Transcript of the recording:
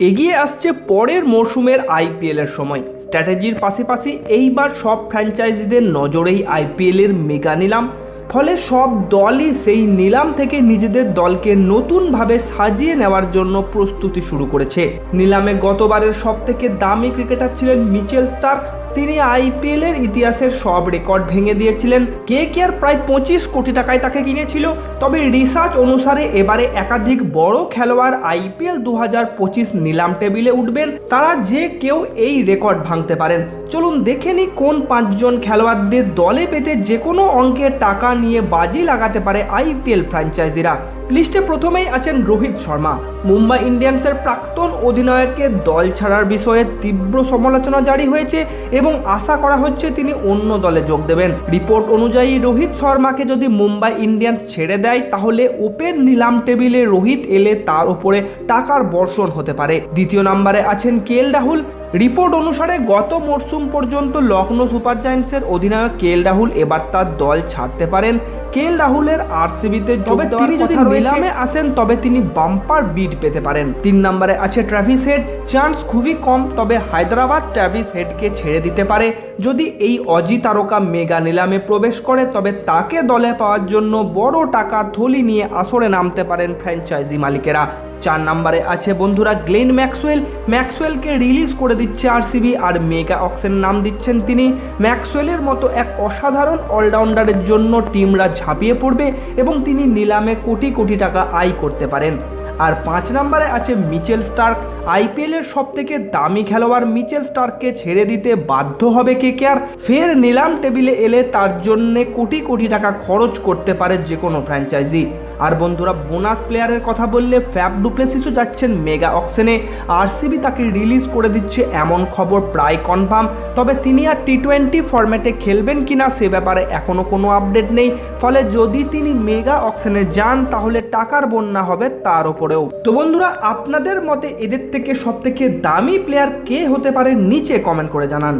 এগিয়ে আসছে পরের মরশুমের আইপিএলের সময়। স্ট্র্যাটেজির পাশাপাশি এইবার সব ফ্র্যাঞ্চাইজিদের নজরেই আইপিএলের মেগা নিলাম। ফলে সব দলই সেই নিলাম থেকে নিজেদের দলকে নতুনভাবে সাজিয়ে নেওয়ার জন্য প্রস্তুতি শুরু করেছে। নিলামে গতবারের সব থেকে দামি ক্রিকেটার ছিলেন মিচেল স্টার্ক। তিনি আইপিএলের ইতিহাসের সব রেকর্ড ভেঙে দিয়েছিলেন। কে কে আর প্রায় পঁচিশ কোটি টাকায় তাকে কিনেছিল। তবে রিসার্চ অনুসারে এবারে একাধিক বড় খেলোয়াড় আইপিএল দু হাজার পঁচিশ নিলাম টেবিলে উঠবেন। তারা যে কেউ এই রেকর্ড ভাঙতে পারেন। চলুন দেখে নিই কোন পাঁচজন খেলোয়াড়দের দলে পেতে যে কোনো অঙ্কের টাকা নিয়ে বাজি লাগাতে পারে আইপিএল ফ্র্যাঞ্চাইজিরা। লিস্টে প্রথমেই আছেন রোহিত শর্মা। মুম্বাই ইন্ডিয়ান্সের প্রাক্তন অধিনায়কের দল ছাড়ার বিষয়ে তীব্র সমালোচনা জারি হয়েছে এবং আশা করা হচ্ছে তিনি অন্য দলে যোগ দেবেন। রিপোর্ট অনুযায়ী রোহিত শর্মাকে যদি মুম্বাই ইন্ডিয়ান্স ছেড়ে দেয়, তাহলে ওপেন নিলাম টেবিলে রোহিত এলে তার উপরে টাকার বর্ষণ হতে পারে। দ্বিতীয় নম্বরে আছেন কেএল রাহুল। রিপোর্ট অনুসারে গত মরশুম পর্যন্ত লখনৌ সুপার জায়ান্টসের অধিনায়ক কেএল রাহুল এবার তার দল ছাড়তে পারেন। কেএল রাহুলের আরসিবিতে তবে তিনি যদি নিলামে আসেন তবে তিনি বাম্পার বিট পেতে পারেন। তিন নম্বরে আছে ট্র্যাভিস হেড। চান্স খুবই কম তবে হায়দ্রাবাদ ট্র্যাভিস হেডকে ছেড়ে দিতে পারে। যদি এই অজি তারকা মেগা নিলামে প্রবেশ করে তবে তাকে দলে পাওয়ার জন্য বড় টাকার থলি নিয়ে আসরে নামতে পারেন ফ্র্যাঞ্চাইজি মালিকেরা। চার নম্বরে আছে বন্ধুরা গ্লেন ম্যাক্সওয়েল। ম্যাক্সওয়েলকে রিলিজ করে দিচ্ছে আরসিবি আর মেগা অক্সেন নাম দিচ্ছেন তিনি। ম্যাক্সওয়েলের মতো এক অসাধারণ অলরাউন্ডারের জন্য টিমরা ঝাঁপিয়ে পড়বে এবং তিনি নিলামে কোটি কোটি টাকা আয় করতে পারেন। আর পাঁচ নম্বরে আছে মিচেল স্টার্ক। আইপিএলের সব থেকে দামি খেলোয়াড় মিচেল স্টার্ককে ছেড়ে দিতে বাধ্য হবে কে কে আর। ফের নিলাম টেবিলে এলে তার জন্যে কোটি কোটি টাকা খরচ করতে পারে যে কোনো ফ্র্যাঞ্চাইজি। আর বন্ধুরা বোনাস প্লেয়ারের কথা বললে ফ্যাব ডুপ্লেসিসও যাচ্ছেন মেগা অকশনে আরসিবি তাকে রিলিজ করে দিচ্ছে এমন খবর প্রায় কনফার্ম তবে তিনি আর টি টোয়েন্টি ফরম্যাটে খেলবেন কিনা সে ব্যাপারে এখনও কোনো আপডেট নেই। ফলে যদি তিনি মেগা অকশনে যান, তাহলে টাকার বন্যা হবে তার উপরেও। তো বন্ধুরা, আপনাদের মতে এদের থেকে সব থেকে দামি প্লেয়ার কে হতে পারে? নিচে কমেন্ট করে জানান।